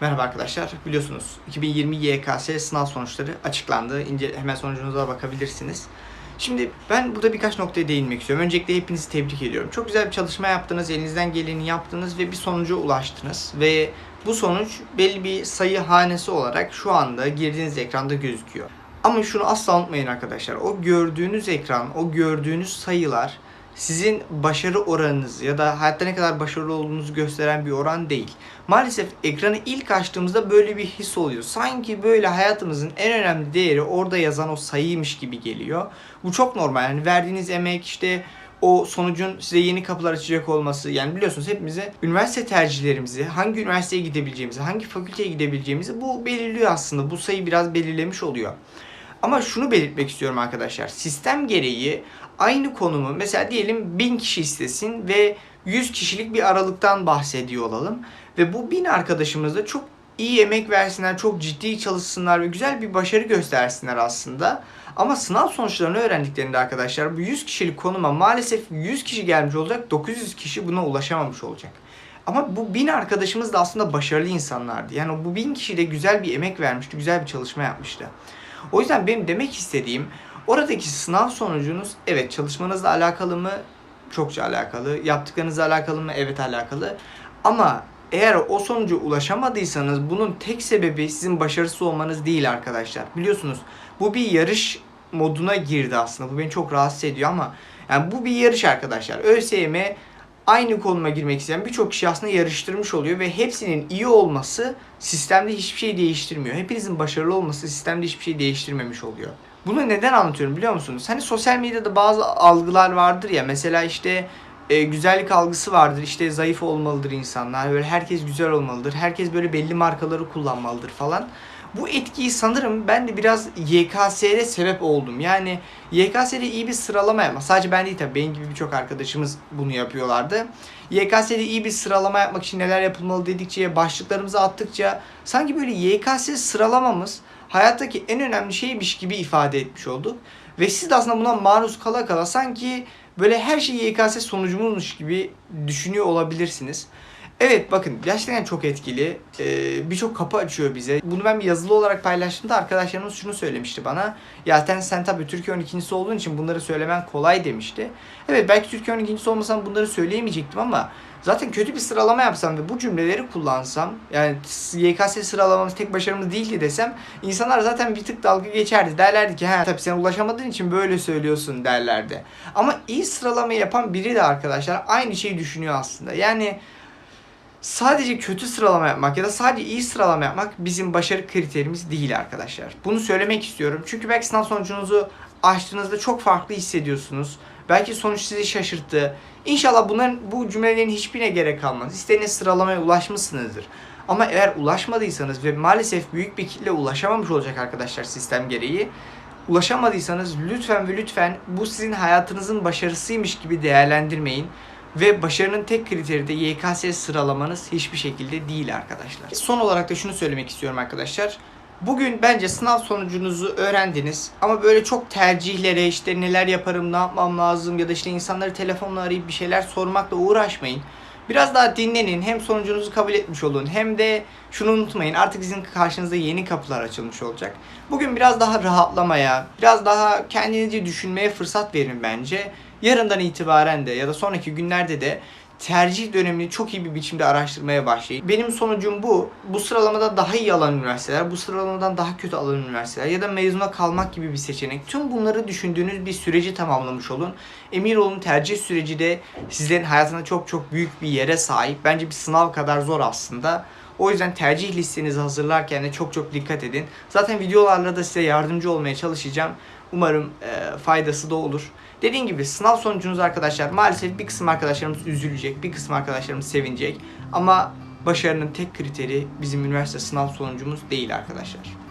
Merhaba arkadaşlar. Biliyorsunuz 2020 YKS sınav sonuçları açıklandı. İnce, hemen sonucunuza bakabilirsiniz. Şimdi ben burada birkaç noktaya değinmek istiyorum. Öncelikle hepinizi tebrik ediyorum. Çok güzel bir çalışma yaptınız, elinizden geleni yaptınız ve bir sonuca ulaştınız. Ve bu sonuç belli bir sayı hanesi olarak şu anda girdiğiniz ekranda gözüküyor. Ama şunu asla unutmayın arkadaşlar. O gördüğünüz ekran, o gördüğünüz sayılar sizin başarı oranınız ya da hayatta ne kadar başarılı olduğunuzu gösteren bir oran değil. Maalesef ekranı ilk açtığımızda böyle bir his oluyor. Sanki böyle hayatımızın en önemli değeri orada yazan o sayıymış gibi geliyor. Bu çok normal. Yani verdiğiniz emek işte o sonucun size yeni kapılar açacak olması yani biliyorsunuz hepimize üniversite tercihlerimizi, hangi üniversiteye gidebileceğimizi, hangi fakülteye gidebileceğimizi bu belirliyor aslında. Bu sayı biraz belirlemiş oluyor. Ama şunu belirtmek istiyorum arkadaşlar. Sistem gereği aynı konumu mesela diyelim 1000 kişi istesin ve 100 kişilik bir aralıktan bahsediyor olalım. Ve bu 1000 arkadaşımız da çok iyi emek versinler, çok ciddi çalışsınlar ve güzel bir başarı göstersinler aslında. Ama sınav sonuçlarını öğrendiklerinde arkadaşlar bu 100 kişilik konuma maalesef 100 kişi gelmiş olacak, 900 kişi buna ulaşamamış olacak. Ama bu bin arkadaşımız da aslında başarılı insanlardı. Yani bu bin kişi de güzel bir emek vermişti, güzel bir çalışma yapmıştı. O yüzden benim demek istediğim oradaki sınav sonucunuz evet çalışmanızla alakalı mı? Çokça alakalı. Yaptıklarınızla alakalı mı? Evet alakalı. Ama eğer o sonuca ulaşamadıysanız bunun tek sebebi sizin başarısız olmanız değil arkadaşlar. Biliyorsunuz bu bir yarış moduna girdi aslında. Bu beni çok rahatsız ediyor ama yani bu bir yarış arkadaşlar. ÖSYM aynı konuma girmek isteyen birçok kişi aslında yarıştırmış oluyor ve hepsinin iyi olması sistemde hiçbir şey değiştirmiyor. Hepinizin başarılı olması sistemde hiçbir şey değiştirmemiş oluyor. Bunu neden anlatıyorum biliyor musunuz? Hani sosyal medyada bazı algılar vardır ya mesela işte e, güzellik algısı vardır. İşte zayıf olmalıdır insanlar. Böyle herkes güzel olmalıdır. Herkes böyle belli markaları kullanmalıdır falan. Bu etkiyi sanırım ben de biraz YKS'de sebep oldum. Yani YKS'de iyi bir sıralama yapma. Sadece ben değil tabii benim gibi birçok arkadaşımız bunu yapıyorlardı. YKS'de iyi bir sıralama yapmak için neler yapılmalı dedikçe, başlıklarımızı attıkça sanki böyle YKS sıralamamız hayattaki en önemli şeymiş gibi ifade etmiş olduk. Ve siz de aslında buna maruz kala kala sanki böyle her şey YKS sonucumuzmuş gibi düşünüyor olabilirsiniz. Evet bakın gerçekten çok etkili. Ee, Birçok kapı açıyor bize. Bunu ben bir yazılı olarak paylaştığımda arkadaşlarımız şunu söylemişti bana. Ya sen, sen tabii Türkiye 12.si olduğun için bunları söylemen kolay demişti. Evet belki Türkiye 12.si olmasam bunları söyleyemeyecektim ama zaten kötü bir sıralama yapsam ve bu cümleleri kullansam yani YKS sıralamamız tek başarımız değildi desem insanlar zaten bir tık dalga geçerdi. Derlerdi ki ha tabii sen ulaşamadığın için böyle söylüyorsun derlerdi. Ama iyi sıralama yapan biri de arkadaşlar aynı şeyi düşünüyor aslında. Yani sadece kötü sıralama yapmak ya da sadece iyi sıralama yapmak bizim başarı kriterimiz değil arkadaşlar. Bunu söylemek istiyorum. Çünkü belki sınav sonucunuzu açtığınızda çok farklı hissediyorsunuz. Belki sonuç sizi şaşırttı. İnşallah bunların bu cümlelerin hiçbirine gerek kalmaz. İstediğiniz sıralamaya ulaşmışsınızdır. Ama eğer ulaşmadıysanız ve maalesef büyük bir kitle ulaşamamış olacak arkadaşlar sistem gereği. Ulaşamadıysanız lütfen ve lütfen bu sizin hayatınızın başarısıymış gibi değerlendirmeyin. Ve başarının tek kriteri de YKS sıralamanız hiçbir şekilde değil arkadaşlar. Son olarak da şunu söylemek istiyorum arkadaşlar. Bugün bence sınav sonucunuzu öğrendiniz ama böyle çok tercihlere işte neler yaparım, ne yapmam lazım ya da işte insanları telefonla arayıp bir şeyler sormakla uğraşmayın. Biraz daha dinlenin. Hem sonucunuzu kabul etmiş olun hem de şunu unutmayın. Artık sizin karşınızda yeni kapılar açılmış olacak. Bugün biraz daha rahatlamaya, biraz daha kendinizi düşünmeye fırsat verin bence. Yarından itibaren de ya da sonraki günlerde de tercih dönemini çok iyi bir biçimde araştırmaya başlayın. Benim sonucum bu. Bu sıralamada daha iyi alan üniversiteler, bu sıralamadan daha kötü alan üniversiteler ya da mezuna kalmak gibi bir seçenek. Tüm bunları düşündüğünüz bir süreci tamamlamış olun. Emin olun tercih süreci de sizlerin hayatında çok çok büyük bir yere sahip. Bence bir sınav kadar zor aslında. O yüzden tercih listenizi hazırlarken de çok çok dikkat edin. Zaten videolarla da size yardımcı olmaya çalışacağım. Umarım e, faydası da olur. Dediğim gibi sınav sonucunuz arkadaşlar maalesef bir kısım arkadaşlarımız üzülecek, bir kısım arkadaşlarımız sevinecek. Ama başarının tek kriteri bizim üniversite sınav sonucumuz değil arkadaşlar.